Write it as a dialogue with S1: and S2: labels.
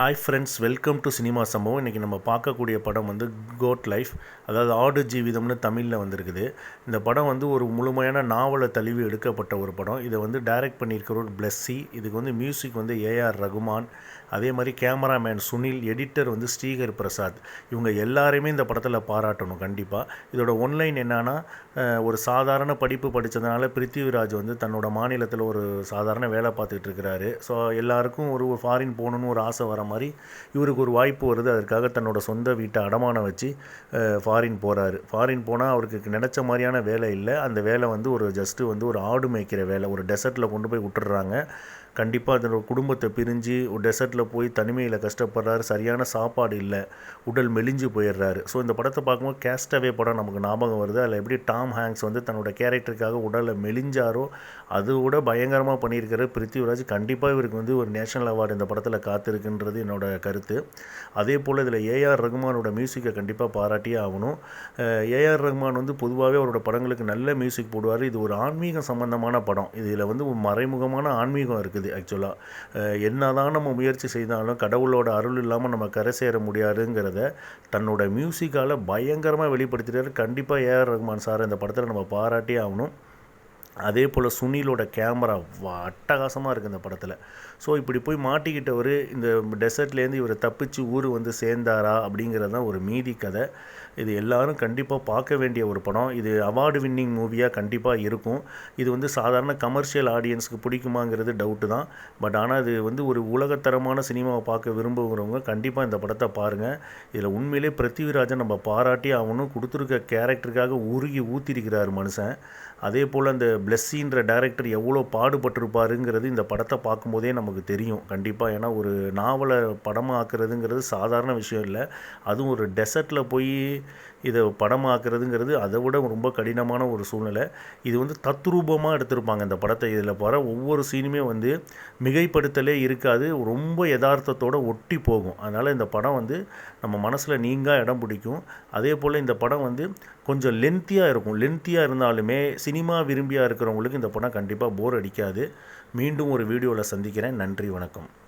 S1: Hi friends welcome to cinema சம்பவம் இன்றைக்கி நம்ம பார்க்கக்கூடிய படம் வந்து கோட் லைஃப் அதாவது ஆடு ஜீவிதம்னு தமிழில் வந்திருக்குது. இந்த படம் வந்து ஒரு முழுமையான நாவலை தழுவி எடுக்கப்பட்ட ஒரு படம். இதை வந்து டைரக்ட் பண்ணியிருக்கிறவர் பிளஸ்ஸி இதுக்கு வந்து மியூசிக் வந்து ஏஆர் ரகுமான். அதே மாதிரி கேமராமேன் சுனில் எடிட்டர் வந்து ஸ்ரீகர் பிரசாத். இவங்க எல்லாருமே இந்த படத்தில் பாராட்டணும் கண்டிப்பாக இதோட ஒன்லைன் என்னன்னா ஒரு சாதாரண படிப்பு படித்ததுனால பிருத்திவிராஜ் வந்து தன்னோட மாநிலத்தில் ஒரு சாதாரண வேலை பார்த்துட்டு இருக்கிறாரு. ஸோ எல்லாருக்கும் ஒரு ஃபாரின் போகணுன்னு ஒரு ஆசை வர மாதிரி இவருக்கு ஒரு வாய்ப்பு வருது. அதற்காக தன்னோட சொந்த வீட்டை அடமானம் வச்சு ஃபாரின் போகிறாரு ஃபாரின் போனால் அவருக்கு நினச்ச மாதிரியான வேலை இல்லை. அந்த வேலை வந்து ஒரு ஜஸ்ட்டு வந்து ஒரு ஆடு மேய்க்கிற வேலை. ஒரு டெசர்ட்டில் கொண்டு போய் விட்டுடுறாங்க. கண்டிப்பாக அதனோட குடும்பத்தை பிரிஞ்சு ஒரு டெசர்ட்டில் போய் தனிமையில் கஷ்டப்படுறாரு. சரியான சாப்பாடு இல்லை. உடல் மெலிஞ்சு போயிடுறாரு. ஸோ இந்த படத்தை பார்க்கும்போது கேஸ்டவே படம் நமக்கு ஞாபகம் வருது. அதில் எப்படி டாம் ஹேங்ஸ் வந்து தன்னோட கேரக்டருக்காக உடலை மெலிஞ்சாரோ அது கூட பயங்கரமாக பண்ணியிருக்கிற பிருத்திவிராஜ் கண்டிப்பாக இவருக்கு வந்து ஒரு நேஷனல் அவார்டு இந்த படத்தில் காத்திருக்குன்றது என்னோட கருத்து. அதே போல் இதில் ஏஆர் ரகுமானோட மியூசிக்கை கண்டிப்பாக பாராட்டியே ஆகணும். ஏஆர் ரகுமான் வந்து பொதுவாகவே அவரோட படங்களுக்கு நல்ல மியூசிக் போடுவார். இது ஒரு ஆன்மீகம் சம்பந்தமான படம். இதில் வந்து மறைமுகமான ஆன்மீகம் இருக்குது ஆக்சுவலாக என்ன தான் நம்ம முயற்சி செய்தாலும் கடவுளோட அருள் இல்லாமல் நம்ம கரை சேர முடியாதுங்கிறத தன்னோட மியூசிக்கால் பயங்கரமாக வெளிப்படுத்திட்டார். கண்டிப்பாக ஏஆர் ரகுமான் சார் இந்த படத்தில் நம்ம பாராட்டியே ஆகணும். அதே போல் சுனிலோட கேமரா அட்டகாசமாக இருக்குது இந்த படத்தில். ஸோ இப்படி போய் மாட்டிக்கிட்டவர் இந்த டெசர்ட்லேருந்து இவர் தப்பிச்சு ஊர் வந்து சேர்ந்தாரா அப்படிங்கிறது தான் ஒரு மீதி கதை. இது எல்லாரும் கண்டிப்பாக பார்க்க வேண்டிய ஒரு படம். இது அவார்டு வின்னிங் மூவியாக கண்டிப்பாக இருக்கும். இது வந்து சாதாரண கமர்ஷியல் ஆடியன்ஸுக்கு பிடிக்குமாங்கிறது டவுட்டு தான். பட் ஆனால் இது வந்து ஒரு உலகத்தரமான சினிமாவை பார்க்க விரும்புகிறவங்க கண்டிப்பாக இந்த படத்தை பாருங்கள் இதில் உண்மையிலே பிருத்திவிராஜன் நம்ம பாராட்டி அவனும் கொடுத்துருக்க கேரக்டருக்காக உருகி ஊற்றிருக்கிறார் மனுஷன். அதே போல் அந்த பிளஸ்ஸின்ற டேரக்டர் எவ்வளோ பாடுபட்டிருப்பாருங்கிறது இந்த படத்தை பார்க்கும்போதே நமக்கு தெரியும். கண்டிப்பாக ஏன்னா ஒரு நாவலை படமாக்குறதுங்கிறது சாதாரண விஷயம் இல்லை. அதுவும் ஒரு டெசர்ட்டில் போய் இதை படமாக்குறதுங்கிறது அதை விட ரொம்ப கடினமான ஒரு சூழ்நிலை. இது வந்து தத்ரூபமாக எடுத்திருப்பாங்க இந்த படத்தை. இதில் வர ஒவ்வொரு சீனுமே வந்து மிகைப்படுத்தலே இருக்காது. ரொம்ப யதார்த்தத்தோடு ஒட்டி போகும். அதனால் இந்த படம் வந்து நம்ம மனசில் நீங்கா இடம் பிடிக்கும். அதே போல் இந்த படம் வந்து கொஞ்சம் லென்த்தியாக இருக்கும். லென்த்தியாக இருந்தாலுமே சினிமா விரும்பியாக இருக்கிறவங்களுக்கு இந்த படம் கண்டிப்பாக போர் அடிக்காது. மீண்டும் ஒரு வீடியோவில் சந்திக்கிறேன். நன்றி வணக்கம்.